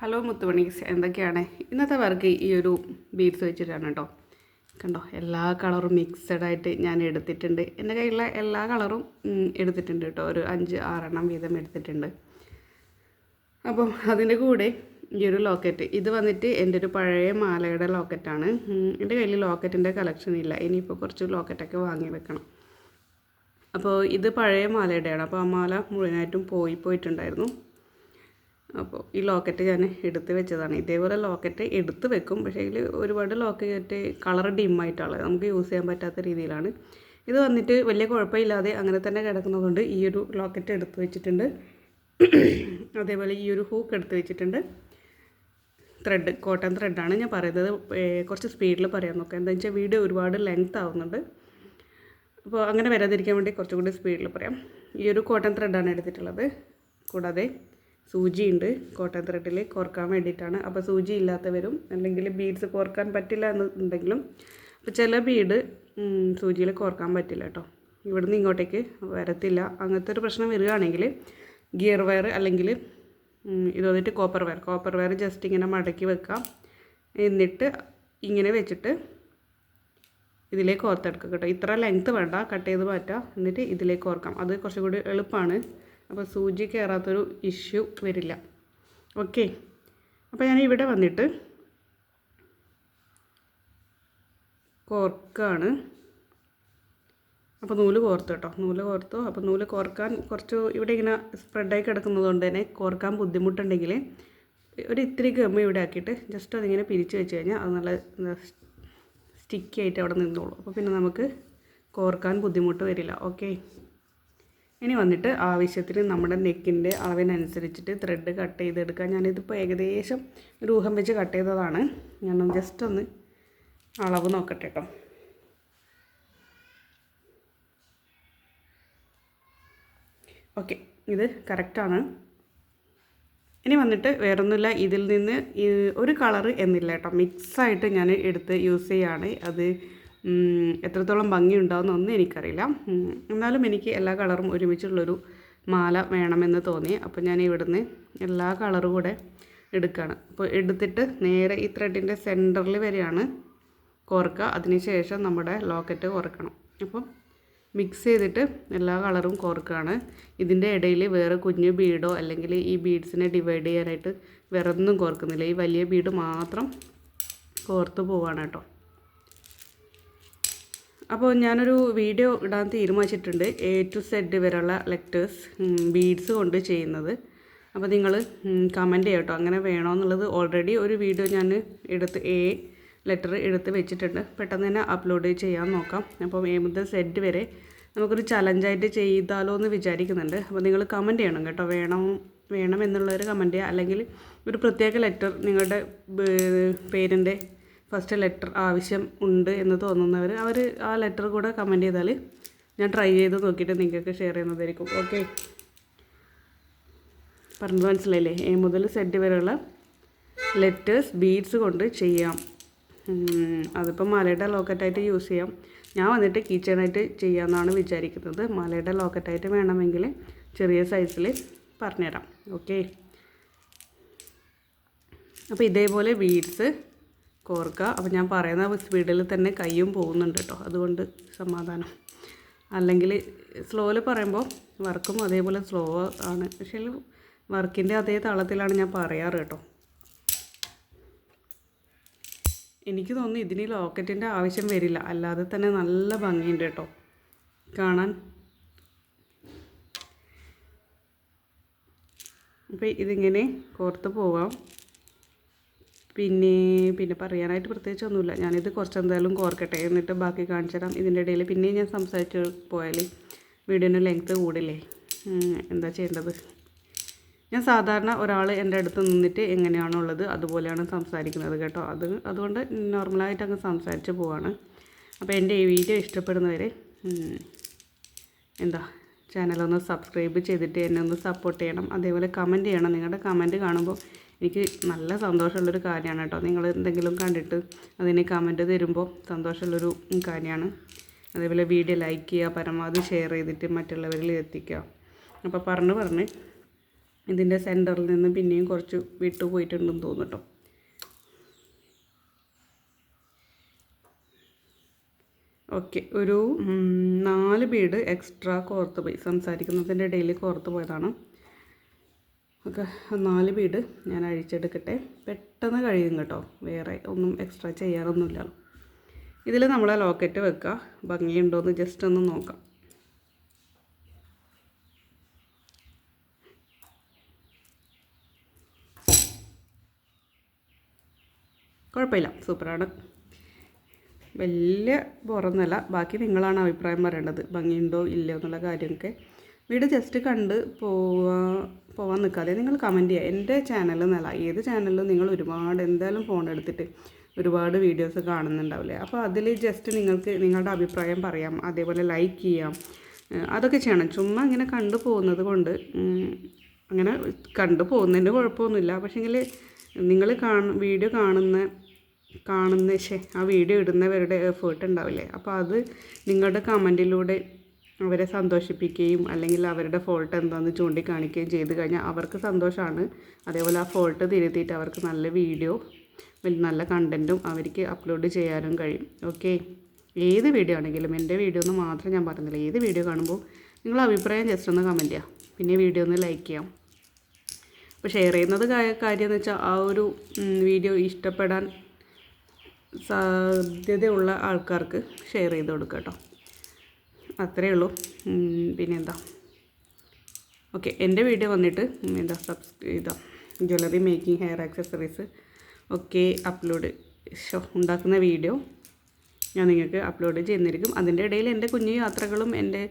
Hello മുത്തുമണീസ്. എന്തൊക്കെയാണ്? ഇന്നത്തെ work ഈ ഒരു ബീഡ്സ് വെച്ചിട്ടാണ് കേട്ടോ കണ്ടോ? എല്ലാ കളറും മിക്സഡ് ആയിട്ട് ഞാൻ എടുത്തിട്ടുണ്ട്. എന്റെ കയ്യിലുള്ള എല്ലാ കളറും എടുത്തിട്ടുണ്ട് കേട്ടോ ഒരു അഞ്ച് ആറെണ്ണം വീതം എടുത്തിട്ടുണ്ട്. അപ്പം അതിന്റെ കൂടെ ഈ ഒരു ലോക്കറ്റ് ഇത് വന്നിട്ട് എന്റെ ഒരു പഴയ മാലയുടെ ലോക്കറ്റാണ് എന്റെ കയ്യിൽ ലോക്കറ്റിന്റെ കളക്ഷൻ ഇല്ല. ഇനിയിപ്പോൾ കുറച്ച് ലോക്കറ്റൊക്കെ വാങ്ങി വെക്കണം. അപ്പോൾ ഇത് പഴയ മാലയുടെയാണ്. അപ്പോൾ ആ മാല മുഴുവനായിട്ടും പോയി പോയിട്ടുണ്ടായിരുന്നു. അപ്പോൾ ഈ ലോക്കറ്റ് ഞാൻ എടുത്ത് വെച്ചതാണ്. ഇതേപോലെ ലോക്കറ്റ് എടുത്ത് വെക്കും. പക്ഷേ ഇതിൽ ഒരുപാട് ലോക്കറ്റ് കളർ ഡിമ്മായിട്ടുള്ളത് നമുക്ക് യൂസ് ചെയ്യാൻ പറ്റാത്ത രീതിയിലാണ്. ഇത് വന്നിട്ട് വലിയ കുഴപ്പമില്ലാതെ അങ്ങനെ തന്നെ കിടക്കുന്നതുകൊണ്ട് ഈ ഒരു ലോക്കറ്റ് എടുത്ത് വെച്ചിട്ടുണ്ട്. അതേപോലെ ഈ ഒരു ഹൂക്ക് എടുത്ത് വെച്ചിട്ടുണ്ട്. ത്രെഡ് കോട്ടൺ ത്രെഡാണ് ഞാൻ പറയുന്നത്. കുറച്ച് സ്പീഡിൽ പറയാൻ നോക്കാം. എന്താ വെച്ചാൽ വീഡിയോ ഒരുപാട് ലെങ്ത് ആവുന്നുണ്ട്. അപ്പോൾ അങ്ങനെ വരാതിരിക്കാൻ വേണ്ടി കുറച്ചുകൂടി സ്പീഡിൽ പറയാം. ഈ ഒരു കോട്ടൺ ത്രെഡാണ് എടുത്തിട്ടുള്ളത്. കൂടാതെ സൂചിയുണ്ട്. കോട്ടൺ ത്രെഡിൽ കോർക്കാൻ വേണ്ടിയിട്ടാണ്. അപ്പോൾ സൂചി ഇല്ലാത്തവരും അല്ലെങ്കിൽ ബീഡ്സ് കോർക്കാൻ പറ്റില്ല എന്നുണ്ടെങ്കിലും അപ്പോൾ ചില ബീഡ് സൂചിയിൽ കോർക്കാൻ പറ്റില്ല കേട്ടോ. ഇവിടുന്ന് ഇങ്ങോട്ടേക്ക് വരത്തില്ല. അങ്ങനത്തെ ഒരു പ്രശ്നം വരികയാണെങ്കിൽ ഗിയർ വയർ അല്ലെങ്കിൽ ഇത് വന്നിട്ട് copper wire. Copper wire just ഇങ്ങനെ മടക്കി വെക്കാം. എന്നിട്ട് ഇങ്ങനെ വെച്ചിട്ട് ഇതിലേക്ക് ഓർത്തെടുക്കുക കേട്ടോ. ഇത്ര ലെങ്ത്ത് വേണ്ട. കട്ട് ചെയ്ത് മാറ്റാം. എന്നിട്ട് ഇതിലേക്ക് ഓർക്കാം. അത് കുറച്ചും കൂടി എളുപ്പമാണ്. അപ്പോൾ സൂചി കയറാത്തൊരു ഇഷ്യൂ വരില്ല. ഓക്കെ. അപ്പോൾ ഞാൻ ഇവിടെ വന്നിട്ട് കോർക്കാണ്. അപ്പോൾ നൂൽ കോർത്തു കേട്ടോ. നൂൽ കോർത്തു. അപ്പോൾ നൂൽ കോർക്കാൻ കുറച്ച് ഇവിടെ ഇങ്ങനെ സ്പ്രെഡായി കിടക്കുന്നത് കൊണ്ട് തന്നെ കോർക്കാൻ ബുദ്ധിമുട്ടുണ്ടെങ്കിൽ ഒരു ഇത്തിരി ഗമ്മ ഇവിടെ ആക്കിയിട്ട് ജസ്റ്റ് അതിങ്ങനെ പിരിച്ച് വെച്ച് കഴിഞ്ഞാൽ അത് നല്ല സ്റ്റിക്കി ആയിട്ട് അവിടെ നിന്നോളൂ. അപ്പോൾ പിന്നെ നമുക്ക് കോർക്കാൻ ബുദ്ധിമുട്ട് വരില്ല. ഓക്കെ. ഇനി വന്നിട്ട് ആവശ്യത്തിന് നമ്മുടെ നെക്കിന്റെ അളവിനനുസരിച്ചിട്ട് ത്രെഡ് കട്ട് ചെയ്തെടുക്കാം. ഞാനിതിപ്പോൾ ഏകദേശം രൂഹം വെച്ച് കട്ട് ചെയ്തതാണ്. ഞാൻ ജസ്റ്റ് ഒന്ന് അളവ് നോക്കട്ടെ കേട്ടോ ഓക്കെ ഇത് കറക്റ്റാണ് ഇനി വന്നിട്ട് വേറൊന്നുമില്ല. ഇതിൽ നിന്ന് ഒരു കളറ് എന്നില്ല കേട്ടോ മിക്സായിട്ട് ഞാൻ എടുത്ത് യൂസ് ചെയ്യുകയാണ് അത് എത്രത്തോളം ഭംഗി ഉണ്ടാവുമെന്നൊന്നും എനിക്കറിയില്ല. എന്നാലും എനിക്ക് എല്ലാ കളറും ഒരുമിച്ചുള്ളൊരു മാല വേണമെന്ന് തോന്നി. അപ്പോൾ ഞാൻ ഇവിടുന്ന് എല്ലാ കളറും കൂടെ എടുക്കുകയാണ് അപ്പോൾ എടുത്തിട്ട് നേരെ ഈ ത്രെഡിന്റെ സെന്ററിൽ വരെയാണ് കോർക്കുക. അതിനുശേഷം നമ്മുടെ ലോക്കറ്റ് കോർക്കണം. അപ്പം മിക്സ് ചെയ്തിട്ട് എല്ലാ കളറും കോർക്കുകയാണ്. ഇതിന്റെ ഇടയിൽ വേറെ കുഞ്ഞു ബീഡോ അല്ലെങ്കിൽ ഈ ബീഡ്സിനെ ഡിവൈഡ് ചെയ്യാനായിട്ട് വേറെ ഒന്നും കോർക്കുന്നില്ല. ഈ വലിയ ബീഡ് മാത്രം കോർത്ത് പോവാണ് കേട്ടോ. അപ്പോൾ ഞാനൊരു വീഡിയോ ഇടാൻ തീരുമാനിച്ചിട്ടുണ്ട് എ ടു സെഡ് വരെയുള്ള ലെറ്റേഴ്സ് ബീഡ്സ് കൊണ്ട് ചെയ്യുന്നത്. അപ്പോൾ നിങ്ങൾ കമന്റ് ചെയ്യട്ടോ അങ്ങനെ വേണമെന്നുള്ളത് ഓൾറെഡി ഒരു വീഡിയോ ഞാൻ എടുത്ത് എ ലെറ്റർ എടുത്ത് വെച്ചിട്ടുണ്ട്. പെട്ടെന്ന് തന്നെ അപ്ലോഡ് ചെയ്യാൻ നോക്കാം. അപ്പം എ മുതൽ സെഡ് വരെ നമുക്കൊരു ചലഞ്ചായിട്ട് ചെയ്താലോ എന്ന് വിചാരിക്കുന്നുണ്ട്. അപ്പോൾ നിങ്ങൾ കമന്റ് ചെയ്യണം കേട്ടോ. വേണം വേണം എന്നുള്ളവർ കമന്റ് ചെയ്യുക. അല്ലെങ്കിൽ ഒരു പ്രത്യേക ലെറ്റർ നിങ്ങളുടെ പേരിന്റെ ഫസ്റ്റ് ലെറ്റർ ആവശ്യം ഉണ്ട് എന്ന് തോന്നുന്നവർ അവർ ആ ലെറ്റർ കൂടെ കമന്റ് ചെയ്താൽ ഞാൻ ട്രൈ ചെയ്ത് നോക്കിയിട്ട് നിങ്ങൾക്ക് ഷെയർ ചെയ്യുന്നതായിരിക്കും. ഓക്കെ പറഞ്ഞത് മനസ്സിലായില്ലേ? എ മുതൽ സെഡ് വരെയുള്ള ലെറ്റേഴ്സ് ബീഡ്സ് കൊണ്ട് ചെയ്യാം. അതിപ്പോൾ മലയുടെ ലോക്കറ്റായിട്ട് യൂസ് ചെയ്യാം. ഞാൻ വന്നിട്ട് കീച്ചണായിട്ട് ചെയ്യാമെന്നാണ് വിചാരിക്കുന്നത്. മലയുടെ ലോക്കറ്റായിട്ട് വേണമെങ്കിൽ ചെറിയ സൈസിൽ പറഞ്ഞുതരാം. ഓക്കെ അപ്പോൾ ഇതേപോലെ ബീഡ്സ് കോർക്കുക അപ്പോൾ ഞാൻ പറയുന്ന സ്പീഡിൽ തന്നെ കയ്യും പോകുന്നുണ്ട് കേട്ടോ അതുകൊണ്ട് സമാധാനം. അല്ലെങ്കിൽ സ്ലോയിൽ പറയുമ്പോൾ വർക്കും അതേപോലെ സ്ലോ ആണ്. പക്ഷേ വർക്കിന്റെ അതേ താളത്തിലാണ് ഞാൻ പറയാറ് കേട്ടോ എനിക്ക് തോന്നുന്നു ഇതിന് ലോക്കറ്റിന്റെ ആവശ്യം വരില്ല. അല്ലാതെ തന്നെ നല്ല ഭംഗിയുണ്ട് കേട്ടോ കാണാൻ. അപ്പോൾ ഇതിങ്ങനെ കോർത്ത് പോവാം പിന്നെ പിന്നെ പറയാനായിട്ട് പ്രത്യേകിച്ച് ഒന്നുമില്ല. ഞാനിത് കുറച്ച് എന്തായാലും കോർക്കട്ടെ എന്നിട്ട് ബാക്കി കാണിച്ചു തരാം ഇതിന്റെ ഇടയിൽ പിന്നെ ഞാൻ സംസാരിച്ച് പോയാൽ വീഡിയോന് ലെങ്ത്ത് കൂടില്ലേ? എന്താ ചെയ്യേണ്ടത്? ഞാൻ സാധാരണ ഒരാൾ എന്റെ അടുത്ത് നിന്നിട്ട് എങ്ങനെയാണുള്ളത് അതുപോലെയാണ് സംസാരിക്കുന്നത് കേട്ടോ. അത് അതുകൊണ്ട് നോർമലായിട്ട് അങ്ങ് സംസാരിച്ച് പോവാണ്. അപ്പോൾ എന്റെ ഈ വീഡിയോ ഇഷ്ടപ്പെടുന്നവരെ എന്താ ചാനലൊന്ന് സബ്സ്ക്രൈബ് ചെയ്തിട്ട് എന്നെ ഒന്ന് സപ്പോർട്ട് ചെയ്യണം. അതേപോലെ കമന്റ് ചെയ്യണം. നിങ്ങളുടെ കമന്റ് കാണുമ്പോൾ എനിക്ക് നല്ല സന്തോഷമുള്ളൊരു കാര്യമാണ് കേട്ടോ. നിങ്ങൾ എന്തെങ്കിലും കണ്ടിട്ട് അതിന് കമന്റ് തരുമ്പോൾ സന്തോഷമുള്ളൊരു കാര്യമാണ്. അതേപോലെ വീഡിയോ ലൈക്ക് ചെയ്യുക പരമാവധി ഷെയർ ചെയ്തിട്ട് മറ്റുള്ളവരിൽ എത്തിക്കുക. അപ്പോൾ പറഞ്ഞ് പറഞ്ഞ് ഇതിന്റെ സെന്ററിൽ നിന്ന് പിന്നെയും കുറച്ച് വിട്ടു പോയിട്ടുണ്ടെന്ന് തോന്നുന്നു കേട്ടോ. ഓക്കെ ഒരു നാല് ബീഡ് എക്സ്ട്രാ കോർത്ത് പോയി. സംസാരിക്കുന്നതിന്റെ ഇടയിൽ കോർത്ത് പോയതാണ്. ഓക്കെ നാല് വീട് ഞാൻ അഴിച്ചെടുക്കട്ടെ. പെട്ടെന്ന് കഴിയും കേട്ടോ. വേറെ ഒന്നും എക്സ്ട്രാ ചെയ്യാറൊന്നുമില്ല. ഇതിൽ നമ്മൾ ലോക്കറ്റ് വെക്കുക ഭംഗിയുണ്ടോ എന്ന് ജസ്റ്റ് ഒന്ന് നോക്കാം. കുഴപ്പമില്ല. സൂപ്പറാണ്. വലിയ ബോറൊന്നുമല്ല. ബാക്കി നിങ്ങളാണ് അഭിപ്രായം പറയേണ്ടത്. ഭംഗിയുണ്ടോ ഇല്ലയോ എന്നുള്ള കാര്യമൊക്കെ. വീട് ജസ്റ്റ് കണ്ട് പോവാ പോവാൻ നിൽക്കാതെ നിങ്ങൾ കമന്റ് ചെയ്യുക. എന്റെ ചാനൽ എന്നല്ല ഏത് ചാനലിലും നിങ്ങൾ ഒരുപാട് എന്തായാലും ഫോൺ എടുത്തിട്ട് ഒരുപാട് വീഡിയോസ് കാണുന്നുണ്ടാവില്ലേ? അപ്പോൾ അതിൽ ജസ്റ്റ് നിങ്ങൾക്ക് നിങ്ങളുടെ അഭിപ്രായം പറയാം അതേപോലെ ലൈക്ക് ചെയ്യാം അതൊക്കെ ചെയ്യണം. ചുമ്മാ ഇങ്ങനെ കണ്ടു പോകുന്നത് കൊണ്ട് അങ്ങനെ കണ്ടു പോകുന്നതിന്റെ കുഴപ്പമൊന്നുമില്ല. പക്ഷേങ്കിൽ നിങ്ങൾ കാണ വീഡിയോ കാണുന്ന കാണുന്ന ശേ ആ വീഡിയോ ഇടുന്നവരുടെ എഫേർട്ട് ഉണ്ടാവില്ലേ? അപ്പോൾ അത് നിങ്ങളുടെ കമന്റിലൂടെ അവരെ സന്തോഷിപ്പിക്കുകയും അല്ലെങ്കിൽ അവരുടെ ഫോൾട്ട് എന്താണെന്ന് ചൂണ്ടിക്കാണിക്കുകയും ചെയ്ത് കഴിഞ്ഞാൽ അവർക്ക് സന്തോഷമാണ് അതേപോലെ ആ ഫോൾട്ട് തിരുത്തിയിട്ട് അവർക്ക് നല്ല വീഡിയോ നല്ല കണ്ടന്റും അവർക്ക് അപ്ലോഡ് ചെയ്യാനും കഴിയും. ഓക്കെ ഏത് വീഡിയോ ആണെങ്കിലും എന്റെ വീഡിയോ എന്ന് മാത്രം ഞാൻ പറഞ്ഞില്ല. ഏത് വീഡിയോ കാണുമ്പോൾ നിങ്ങൾ അഭിപ്രായം ജസ്റ്റ് ഒന്ന് കമന്റ് ചെയ്യാം. പിന്നെ വീഡിയോ ഒന്ന് ലൈക്ക് ചെയ്യാം. അപ്പോൾ ഷെയർ ചെയ്യുന്നത് കാര്യം എന്ന് വെച്ചാൽ ആ ഒരു വീഡിയോ ഇഷ്ടപ്പെടാൻ സാധ്യതയുള്ള ആൾക്കാർക്ക് ഷെയർ ചെയ്ത് കൊടുക്കാം കേട്ടോ. അത്രയേ ഉള്ളൂ. പിന്നെ പിന്നെന്താ? ഓക്കെ എന്റെ വീഡിയോ വന്നിട്ട് എന്താ സബ്സ്ക്രൈബ് ഇതാ ജ്വല്ലറി മേക്കിംഗ് ഹെയർ ആക്സസറീസ് ഒക്കെ അപ്ലോഡ് ഷോ ഉണ്ടാക്കുന്ന വീഡിയോ ഞാൻ നിങ്ങൾക്ക് അപ്ലോഡ് ചെയ്യുന്നിരിക്കും അതിന്റെ ഇടയിൽ എന്റെ കുഞ്ഞു യാത്രകളും എന്റെ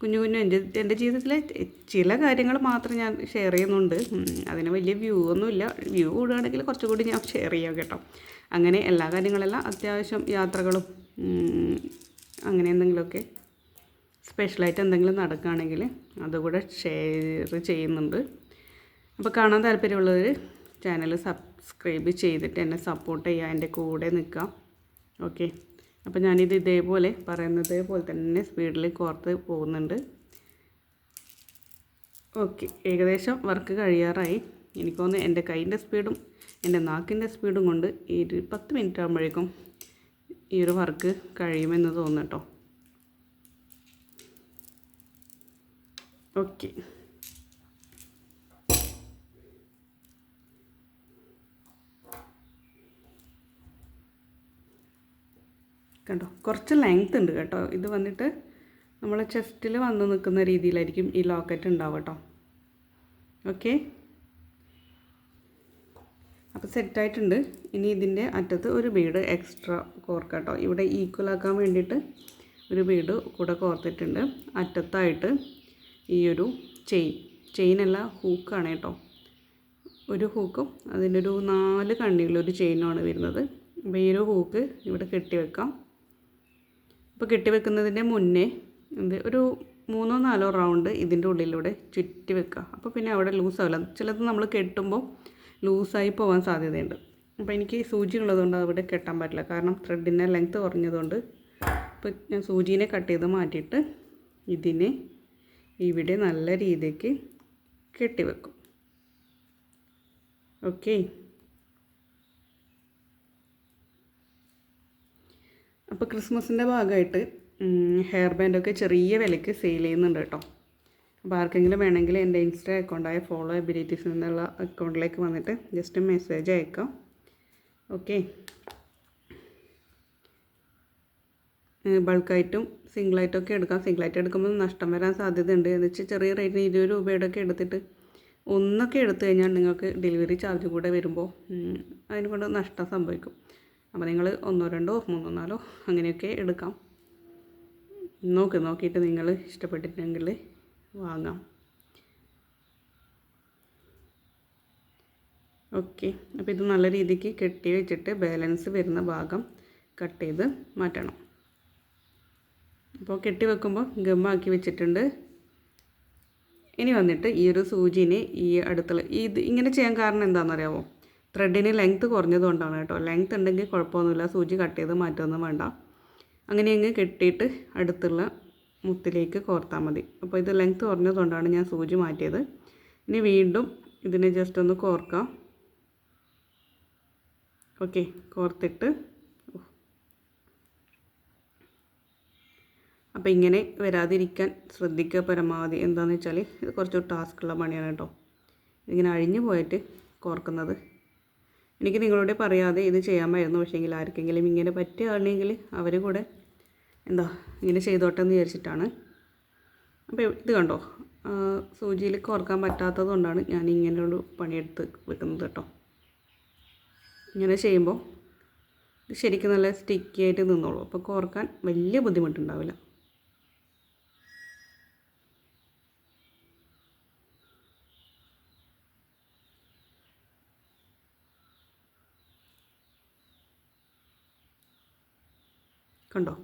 കുഞ്ഞു കുഞ്ഞു എന്റെ എന്റെ ജീവിതത്തിലെ ചില കാര്യങ്ങൾ മാത്രം ഞാൻ ഷെയർ ചെയ്യുന്നുണ്ട്. അതിന് വലിയ വ്യൂ ഒന്നുമില്ല. വ്യൂ കൂടുകയാണെങ്കിൽ കുറച്ചുകൂടി ഞാൻ ഷെയർ ചെയ്യാം കേട്ടോ. അങ്ങനെ എല്ലാ കാര്യങ്ങളെല്ലാം അത്യാവശ്യം യാത്രകളും അങ്ങനെ എന്തെങ്കിലുമൊക്കെ സ്പെഷ്യലായിട്ട് എന്തെങ്കിലും നടക്കുകയാണെങ്കിൽ അതുകൂടെ ഷെയർ ചെയ്യുന്നുണ്ട്. അപ്പോൾ കാണാൻ താല്പര്യമുള്ളവർ ചാനൽ സബ്സ്ക്രൈബ് ചെയ്തിട്ട് എന്നെ സപ്പോർട്ട് ചെയ്യുക എന്റെ കൂടെ നിൽക്കുക. ഓക്കെ. അപ്പോൾ ഞാനിത് ഇതേപോലെ പറയുന്നത് പോലെ തന്നെ സ്പീഡിൽ കോർത്ത് പോകുന്നുണ്ട്. ഓക്കെ. ഏകദേശം വർക്ക് കഴിയാറായി. എനിക്കൊന്ന് എന്റെ കൈന്റെ സ്പീഡും എന്റെ നാക്കിന്റെ സ്പീഡും കൊണ്ട് ഈ പത്ത് മിനിറ്റ് ആകുമ്പോഴേക്കും ഈ ഒരു വർക്ക് കഴിയുമെന്ന് തോന്നുന്നു കേട്ടോ. ഓക്കെ കണ്ടോ? കുറച്ച് ലെങ്ത് ഉണ്ട് കേട്ടോ. ഇത് വന്നിട്ട് നമ്മളെ ചെസ്റ്റിൽ വന്ന് നിൽക്കുന്ന രീതിയിലായിരിക്കും ഈ ലോക്കറ്റ് ഉണ്ടാവുക കേട്ടോ. ഓക്കെ അപ്പോൾ സെറ്റായിട്ടുണ്ട് ഇനി ഇതിന്റെ അറ്റത്ത് ഒരു ബീഡ് എക്സ്ട്രാ കോർക്കാം കേട്ടോ. ഇവിടെ ഈക്വലാക്കാൻ വേണ്ടിയിട്ട് ഒരു ബീഡ് കൂടെ കോർത്തിട്ടുണ്ട്. അറ്റത്തായിട്ട് ഈ ഒരു ചെയിൻ ചെയിനല്ല ഹൂക്കാണ് കേട്ടോ. ഒരു ഹൂക്കും അതിന്റെ ഒരു നാല് കണ്ണികളൊരു ചെയിനുമാണ് വരുന്നത്. അപ്പോൾ ഈ ഒരു ഹൂക്ക് ഇവിടെ കെട്ടി വെക്കാം. അപ്പോൾ കെട്ടി വെക്കുന്നതിന്റെ മുന്നേ എന്ത് ഒരു മൂന്നോ നാലോ റൗണ്ട് ഇതിന്റെ ഉള്ളിലൂടെ ചുറ്റി വെക്കുക. അപ്പോൾ പിന്നെ അവിടെ ലൂസ് ആവില്ല ചിലത് നമ്മൾ കെട്ടുമ്പോൾ ലൂസായി പോകാൻ സാധ്യതയുണ്ട്. അപ്പോൾ എനിക്ക് സൂചി ഉള്ളതുകൊണ്ട് അവിടെ കെട്ടാൻ പറ്റില്ല. കാരണം ത്രെഡിന്റെ ലെങ്ത്ത് കുറഞ്ഞതുകൊണ്ട് ഇപ്പോൾ ഞാൻ സൂചീനെ കട്ട് ചെയ്ത് മാറ്റിയിട്ട് ഇതിനെ ഇവിടെ നല്ല രീതിക്ക് കെട്ടിവെക്കും. ഓക്കെ അപ്പോൾ ക്രിസ്മസിന്റെ ഭാഗമായിട്ട് ഹെയർ ബാൻഡൊക്കെ ചെറിയ വിലയ്ക്ക് സെയിൽ ചെയ്യുന്നുണ്ട് കേട്ടോ. അപ്പോൾ ആർക്കെങ്കിലും വേണമെങ്കിൽ എന്റെ ഇൻസ്റ്റാ അക്കൗണ്ടായ ഫോളോ എബിലിറ്റീസ് എന്നുള്ള അക്കൗണ്ടിലേക്ക് വന്നിട്ട് ജസ്റ്റ് മെസ്സേജ് അയക്കാം. ഓക്കെ ബൾക്കായിട്ടും സിംഗിളായിട്ടൊക്കെ എടുക്കാം. സിംഗിളായിട്ട് എടുക്കുമ്പോൾ നഷ്ടം വരാൻ സാധ്യതയുണ്ട്. എന്ന് വെച്ചാൽ ചെറിയ റേറ്റിന് ഇരുപത് രൂപയുടെ ഒക്കെ എടുത്തിട്ട് ഒന്നൊക്കെ എടുത്തു കഴിഞ്ഞാൽ നിങ്ങൾക്ക് ഡെലിവറി ചാർജ് കൂടെ വരുമ്പോൾ അതിന് കൊണ്ട് നഷ്ടം സംഭവിക്കും. അപ്പോൾ നിങ്ങൾ ഒന്നോ രണ്ടോ മൂന്നോ നാലോ അങ്ങനെയൊക്കെ എടുക്കാം. നോക്ക് നോക്കിയിട്ട് നിങ്ങൾ ഇഷ്ടപ്പെട്ടിട്ടുണ്ടെങ്കിൽ വാങ്ങാം. ഓക്കെ. അപ്പോൾ ഇത് നല്ല രീതിക്ക് കെട്ടി വെച്ചിട്ട് ബാലൻസ് വരുന്ന ഭാഗം കട്ട് ചെയ്ത് മാറ്റണം. അപ്പോൾ കെട്ടി വെക്കുമ്പോൾ ഗമ്മാക്കി വെച്ചിട്ടുണ്ട്. ഇനി വന്നിട്ട് ഈ ഒരു സൂചിനെ ഈ അടുത്തുള്ള ഇത് ഇങ്ങനെ ചെയ്യാൻ കാരണം എന്താണെന്നറിയാമോ ത്രെഡിന് ലെങ്ത് കുറഞ്ഞതുകൊണ്ടാണ് കേട്ടോ. ലെങ്ത് ഉണ്ടെങ്കിൽ കുഴപ്പമൊന്നുമില്ല. സൂചി കട്ട് ചെയ്ത് മാറ്റമൊന്നും വേണ്ട. അങ്ങനെ അങ്ങ് കെട്ടിയിട്ട് അടുത്തുള്ള മുത്തിലേക്ക് കോർത്താൽ മതി. അപ്പോൾ ഇത് ലെങ്ത്ത് കുറഞ്ഞതുകൊണ്ടാണ് ഞാൻ സൂചി മാറ്റിയത്. ഇനി വീണ്ടും ഇതിനെ ജസ്റ്റ് ഒന്ന് കോർക്കാം. ഓക്കെ കോർത്തിട്ട് അപ്പോൾ ഇങ്ങനെ വരാതിരിക്കാൻ ശ്രദ്ധിക്കുക പരമാവധി. എന്താണെന്ന് വെച്ചാൽ ഇത് കുറച്ച് ടാസ്ക്കുള്ള പണിയാണ് കേട്ടോ. ഇതിങ്ങനെ അഴിഞ്ഞു പോയിട്ട് കോർക്കുന്നത്. എനിക്ക് നിങ്ങളോട് പറയാതെ ഇത് ചെയ്യാമായിരുന്നു. പക്ഷേങ്കിൽ ആർക്കെങ്കിലും ഇങ്ങനെ പറ്റുകയാണെങ്കിൽ അവർ കൂടെ എന്താ ഇങ്ങനെ ചെയ്തോട്ടെ എന്ന് വിചാരിച്ചിട്ടാണ്. അപ്പോൾ ഇത് കണ്ടോ? സൂചിയിൽ കോർക്കാൻ പറ്റാത്തത് കൊണ്ടാണ് ഞാൻ ഇങ്ങനെയുള്ള പണിയെടുത്ത് വെക്കുന്നത് കേട്ടോ. ഇങ്ങനെ ചെയ്യുമ്പോൾ ശരിക്കും നല്ല സ്റ്റിക്കി ആയിട്ട് നിന്നോളൂ. അപ്പോൾ കോർക്കാൻ വലിയ ബുദ്ധിമുട്ടുണ്ടാവില്ല. കണ്ടോ?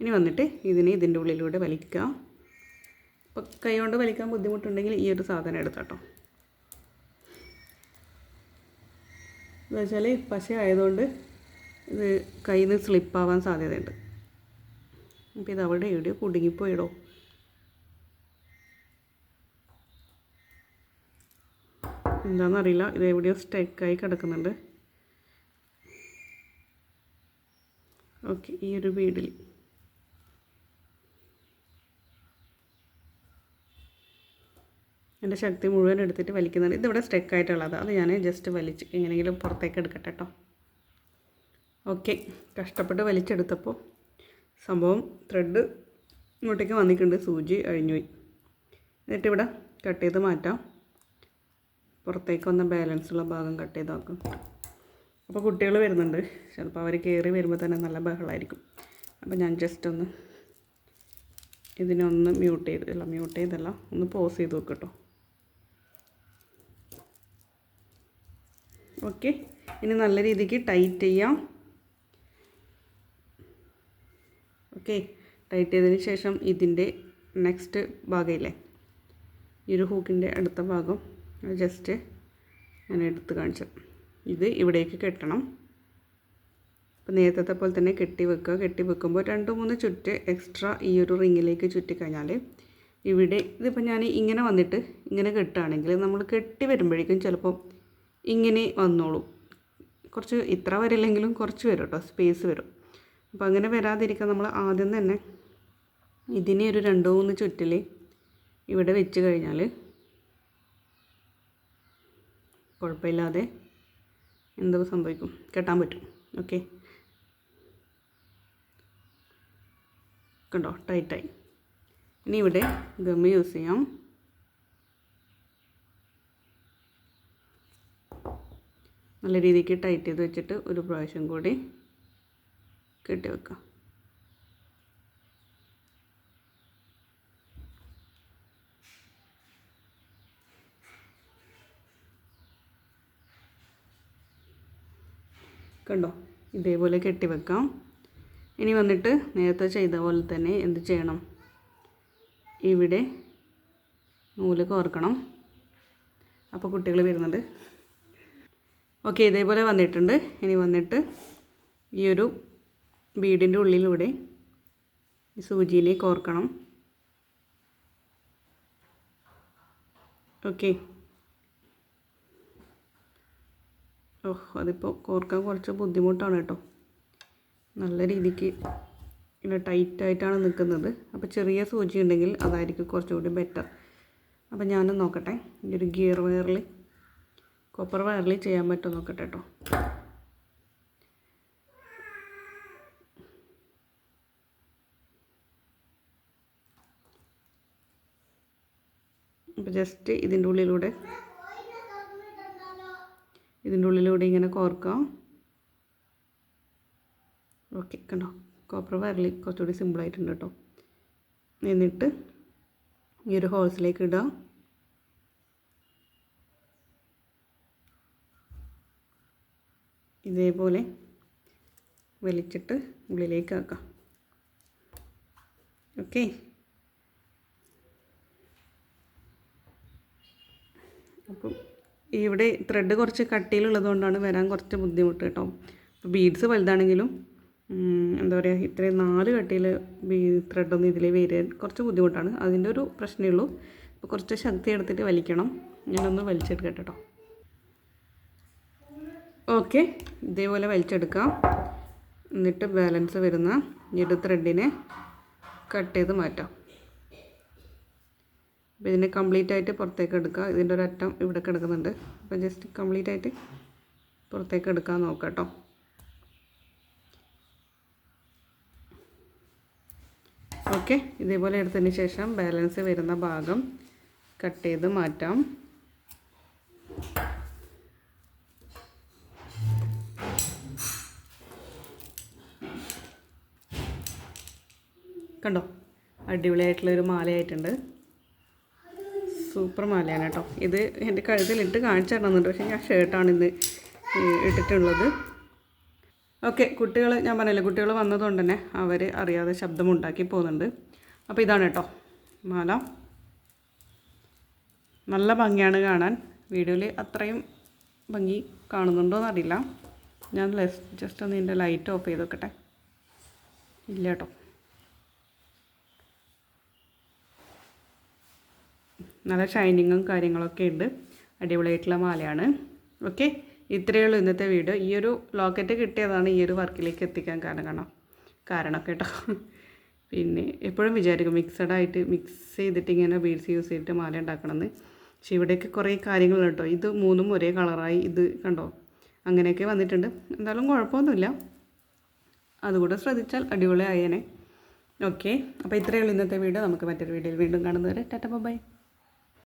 ഇനി വന്നിട്ട് ഇതിനെ ഇതിന്റെ ഉള്ളിലൂടെ വലിക്കുക. അപ്പോൾ കൈ കൊണ്ട് വലിക്കാൻ ബുദ്ധിമുട്ടുണ്ടെങ്കിൽ ഈ ഒരു സാധനം എടുത്താട്ടോ എന്ന് വെച്ചാൽ പശ ആയതുകൊണ്ട് ഇത് കയ്യിൽ നിന്ന് സ്ലിപ്പാവാൻ സാധ്യതയുണ്ട്. അപ്പോൾ ഇത് അവിടെ എവിടെയോ കുടുങ്ങിപ്പോയിടോ. എന്താണെന്നറിയില്ല ഇത് എവിടെയോ സ്റ്റെക്കായി കിടക്കുന്നുണ്ട്. ഓക്കെ ഈ ഒരു വീടിൽ. എന്റെ ശക്തി മുഴുവൻ എടുത്തിട്ട് വലിക്കുന്നുണ്ട് ഇതിവിടെ സ്റ്റെക്കായിട്ടുള്ളത് അത് ഞാൻ ജസ്റ്റ് വലിച്ച് എങ്ങനെയെങ്കിലും പുറത്തേക്ക് എടുക്കട്ടെ കേട്ടോ ഓക്കെ കഷ്ടപ്പെട്ട് വലിച്ചെടുത്തപ്പോൾ സംഭവം ത്രെഡ് ഇങ്ങോട്ടേക്ക് വന്നിട്ടുണ്ട്. സൂചി അഴിഞ്ഞുപോയി. എന്നിട്ട് ഇവിടെ കട്ട് ചെയ്ത് മാറ്റാം. പുറത്തേക്ക് വന്ന ബാലൻസുള്ള ഭാഗം കട്ട് ചെയ്ത് നോക്കാം അപ്പോൾ കുട്ടികൾ വരുന്നുണ്ട്. ചിലപ്പോൾ അവർ കയറി വരുമ്പോൾ തന്നെ നല്ല ബഹളമായിരിക്കും അപ്പോൾ ഞാൻ ജസ്റ്റ് ഒന്ന് ഇതിനൊന്ന് മ്യൂട്ട് ചെയ്ത് അല്ല മ്യൂട്ട് ചെയ്തല്ല ഒന്ന് പോസ് ചെയ്ത് നോക്ക് കേട്ടോ ഓക്കെ ഇനി നല്ല രീതിക്ക് ടൈറ്റ് ചെയ്യാം. ഓക്കെ ടൈറ്റ് ചെയ്തതിന് ശേഷം ഇതിന്റെ നെക്സ്റ്റ് ഭാഗമില്ലേ ഈ ഒരു ഹൂക്കിന്റെ അടുത്ത ഭാഗം. ജസ്റ്റ് ഞാൻ എടുത്ത് കാണിച്ചു ഇത് ഇവിടേക്ക് കെട്ടണം. അപ്പോൾ നേരത്തെ പോലെ തന്നെ കെട്ടി വെക്കുക. കെട്ടി വെക്കുമ്പോൾ രണ്ട് മൂന്ന് ചുറ്റ് എക്സ്ട്രാ ഈ ഒരു റിങ്ങിലേക്ക് ചുറ്റിക്കഴിഞ്ഞാൽ ഇവിടെ ഇതിപ്പോൾ ഞാൻ ഇങ്ങനെ വന്നിട്ട് ഇങ്ങനെ കെട്ടുകയാണെങ്കിൽ നമ്മൾ കെട്ടി വരുമ്പോഴേക്കും ചിലപ്പോൾ ഇങ്ങനെ വന്നോളൂ. കുറച്ച് ഇത്ര വരില്ലെങ്കിലും കുറച്ച് വരും കേട്ടോ സ്പേസ് വരും. അപ്പോൾ അങ്ങനെ വരാതിരിക്കാൻ നമ്മൾ ആദ്യം തന്നെ ഇതിനെ ഒരു രണ്ടോ മൂന്ന് ചുറ്റിൽ ഇവിടെ വെച്ച് കഴിഞ്ഞാൽ കുഴപ്പമില്ലാതെ എന്തോ സംഭവിക്കും? കെട്ടാൻ പറ്റും. ഓക്കെ. കണ്ടോ? ടൈറ്റായി. ഇനി ഇവിടെ ഗമ്മ് യൂസ് ചെയ്യാം നല്ല രീതിക്ക് ടൈറ്റ് ചെയ്ത് വെച്ചിട്ട് ഒരു പ്രാവശ്യം കൂടി കെട്ടി വെക്കാം. കണ്ടോ? ഇതേപോലെ കെട്ടി വെക്കാം ഇനി വന്നിട്ട് നേരത്തെ ചെയ്ത പോലെ തന്നെ എന്ത് ചെയ്യണം? ഇവിടെ നൂൽ കോർക്കണം. അപ്പോൾ കുട്ടികൾ വരുന്നുണ്ട് ഓക്കെ ഇതേപോലെ വന്നിട്ടുണ്ട്. ഇനി വന്നിട്ട് ഈ ഒരു ബീഡിന്റെ ഉള്ളിലൂടെ ഈ സൂചിയിലേക്ക് ഓർക്കണം ഓക്കെ. ഓഹ് അതിപ്പോൾ കോർക്കാൻ കുറച്ച് ബുദ്ധിമുട്ടാണ് കേട്ടോ. നല്ല രീതിക്ക് ഇങ്ങനെ ടൈറ്റായിട്ടാണ് നിൽക്കുന്നത്. അപ്പോൾ ചെറിയ സൂചി ഉണ്ടെങ്കിൽ അതായിരിക്കും കുറച്ചുകൂടി ബെറ്റർ അപ്പോൾ ഞാനും നോക്കട്ടെ. ഈ ഒരു ഗിയർ വയറിൽ കോപ്പർ വയറിൽ ചെയ്യാൻ പറ്റുമോ നോക്കട്ടെ കേട്ടോ. അപ്പോൾ ജസ്റ്റ് ഇതിന്റെ ഉള്ളിലൂടെ ഇതിന്റെ ഉള്ളിലൂടെ ഇങ്ങനെ കോർക്കാം. ഓക്കെ കണ്ടോ? കോപ്പർ വയറിൽ കുറച്ചുകൂടി സിമ്പിളായിട്ടുണ്ട് കേട്ടോ. എന്നിട്ട് ഈ ഒരു ഹോൾസിലേക്ക് ഇടാം. ഇതേപോലെ വലിച്ചിട്ട് ഉള്ളിലേക്ക് ആക്കാം. ഓക്കെ അപ്പം ഇവിടെ ത്രെഡ് കുറച്ച് കട്ടിയിലുള്ളത് കൊണ്ടാണ് വരാൻ കുറച്ച് ബുദ്ധിമുട്ട് കേട്ടോ. അപ്പോൾ ബീഡ്സ് വലുതാണെങ്കിലും എന്താ പറയുക ഇത്രയും നാല് കട്ടിയിൽ ബീ ത്രെഡൊന്നും ഇതിൽ വരാൻ കുറച്ച് ബുദ്ധിമുട്ടാണ്. അതിന്റെ ഒരു പ്രശ്നമേ ഉള്ളൂ. അപ്പോൾ കുറച്ച് ശക്തി എടുത്തിട്ട് വലിക്കണം. ഞാനൊന്ന് വലിച്ചെടുക്കട്ടെ കേട്ടോ. ഓക്കെ. ഇതേപോലെ വലിച്ചെടുക്കാം. എന്നിട്ട് ബാലൻസ് വരുന്ന ഇരു ത്രെഡിനെ കട്ട് ചെയ്ത് മാറ്റാം. അപ്പോൾ ഇതിനെ കംപ്ലീറ്റ് ആയിട്ട് പുറത്തേക്ക് എടുക്കുക. ഇതിന്റെ ഒരു അറ്റം ഇവിടെ കിടക്കുന്നുണ്ട്. അപ്പോൾ ജസ്റ്റ് കംപ്ലീറ്റ് ആയിട്ട് പുറത്തേക്ക് എടുക്കാൻ നോക്കാം കേട്ടോ. ഓക്കെ ഇതേപോലെ എടുത്തതിന് ശേഷം ബാലൻസ് വരുന്ന ഭാഗം കട്ട് ചെയ്ത് മാറ്റാം. കണ്ടോ? അടിപൊളിയായിട്ടുള്ളൊരു മാലയായിട്ടുണ്ട്. സൂപ്പർ മാലയാണ് കേട്ടോ. ഇത് എന്റെ കഴുത്തിലിട്ട് കാണിച്ചു തരണമെന്നുണ്ട് പക്ഷേ ഞാൻ ഷർട്ടാണ് ഇന്ന് ഇട്ടിട്ടുള്ളത്. ഓക്കെ കുട്ടികൾ ഞാൻ പറഞ്ഞില്ലേ കുട്ടികൾ വന്നതുകൊണ്ട് തന്നെ അവർ അറിയാതെ ശബ്ദമുണ്ടാക്കി പോകുന്നുണ്ട്. അപ്പോൾ ഇതാണ് കേട്ടോ മാല. നല്ല ഭംഗിയാണ് കാണാൻ. വീഡിയോയിൽ അത്രയും ഭംഗി കാണുന്നുണ്ടോ എന്നറിയില്ല ഞാൻ ജസ്റ്റ് ഒന്ന് ഇതിന്റെ ലൈറ്റ് ഓഫ് ചെയ്ത് വെക്കട്ടെ. ഇല്ല കേട്ടോ. നല്ല ഷൈനിങ്ങും കാര്യങ്ങളൊക്കെ ഉണ്ട്. അടിപൊളിയായിട്ടുള്ള മാലയാണ്. ഓക്കെ ഇത്രയേ ഉള്ളൂ ഇന്നത്തെ വീഡിയോ ഈ ഒരു ലോക്കറ്റ് കിട്ടിയതാണ് ഈ ഒരു വർക്കിലേക്ക് എത്തിക്കാൻ കാരണം കാരണം കേട്ടോ. പിന്നെ എപ്പോഴും വിചാരിക്കും മിക്സഡായിട്ട് മിക്സ് ചെയ്തിട്ട് ഇങ്ങനെ ബീഡ്സ് യൂസ് ചെയ്തിട്ട് മാല ഉണ്ടാക്കണമെന്ന്. പക്ഷേ ഇവിടെയൊക്കെ കുറേ കാര്യങ്ങൾ കേട്ടോ. ഇത് മൂന്നും ഒരേ കളറായി ഇത് കണ്ടോ? അങ്ങനെയൊക്കെ വന്നിട്ടുണ്ട്. എന്തായാലും കുഴപ്പമൊന്നുമില്ല. അതുകൂടെ ശ്രദ്ധിച്ചാൽ അടിപൊളിയായേനെ. ഓക്കെ അപ്പോൾ ഇത്രയേ ഉള്ളൂ ഇന്നത്തെ വീഡിയോ നമുക്ക് മറ്റൊരു വീഡിയോയിൽ വീണ്ടും കാണുന്നവരെ ടാറ്റ ബൈ.